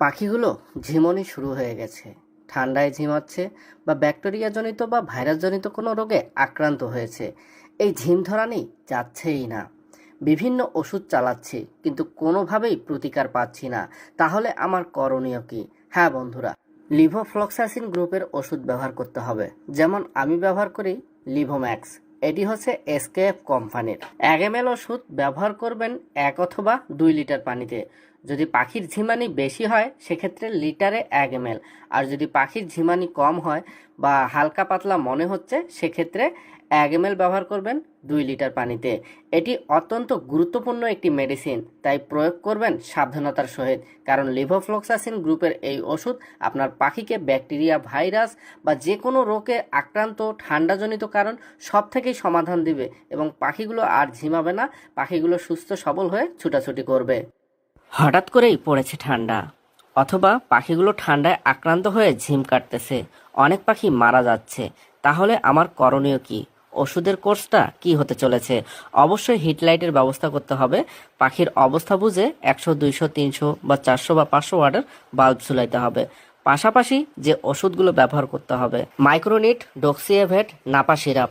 পাখিগুলো ঝিমনি শুরু হয়ে গেছে। ঠান্ডায় ঝিমাচ্ছে বা ব্যাকটেরিয়াজনিত বা ভাইরাসজনিত কোনো রোগে আক্রান্ত হয়েছে। এই ঝিম ধরানি যাচ্ছেই না। বিভিন্ন ওষুধ চালাচ্ছি, কিন্তু কোনোভাবেই প্রতিকার পাচ্ছি না। তাহলে আমার করণীয় কি? হ্যাঁ বন্ধুরা, লিভোফ্লক্সাসিন গ্রুপের ওষুধ ব্যবহার করতে হবে। যেমন আমি ব্যবহার করি লিভোম্যাক্স। এটি হচ্ছে এসকেএফ কোম্পানির। এক এম ওষুধ ব্যবহার করবেন এক অথবা দুই লিটার পানিতে। যদি পাখির ঝিমানি বেশি হয়, সেক্ষেত্রে লিটারে এক এম আর যদি পাখির ঝিমানি কম হয় বা হালকা পাতলা মনে হচ্ছে, সেক্ষেত্রে এক এম ব্যবহার করবেন দুই লিটার পানিতে। এটি অত্যন্ত গুরুত্বপূর্ণ একটি মেডিসিন, তাই প্রয়োগ করবেন সাবধানতার সহিত। কারণ লিভোফ্লক্সাসিন গ্রুপের এই ওষুধ আপনার পাখিকে ব্যাকটেরিয়া, ভাইরাস বা যে কোনো রোগে আক্রান্ত, ঠান্ডাজনিত কারণ সব থেকেই সমাধান দিবে এবং পাখিগুলো আর ঝিমাবে না, পাখিগুলো সুস্থ সবল হয়ে ছুটাছুটি করবে। হঠাৎ করেই পড়েছে ঠান্ডা। অথবা পাখিগুলো ঠান্ডায় আক্রান্ত হয়ে ঝিম কাটতেছে। অনেক পাখি মারা যাচ্ছে। তাহলে আমার করণীয় কি? ওষুধের কোর্সটা কি হতে চলেছে? অবশ্যই হিটলাইটের ব্যবস্থা করতে হবে। পাখির অবস্থা বুঝে একশো, দুইশো, তিনশো বা চারশো বা পাঁচশো ওয়াটের বাল্ব ঝুলাইতে হবে। পাশাপাশি যে ওষুধগুলো ব্যবহার করতে হবে। মাইক্রোনিট ডক্সিয়েভেট নাপা সিরাপ।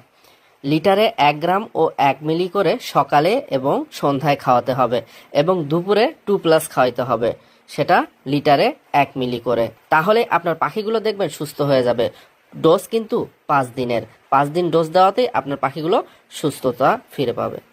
লিটারে এক গ্রাম ও এক মিলি করে সকালে এবং সন্ধ্যায় খাওয়াতে হবে এবং দুপুরে টু প্লাস খাওয়াইতে হবে। সেটা লিটারে এক মিলি করে। তাহলে আপনার পাখিগুলো দেখবেন সুস্থ হয়ে যাবে। ডোজ কিন্তু পাঁচ দিনের। পাঁচ দিন ডোজ দেওয়াতেই আপনার পাখিগুলো সুস্থতা ফিরে পাবে।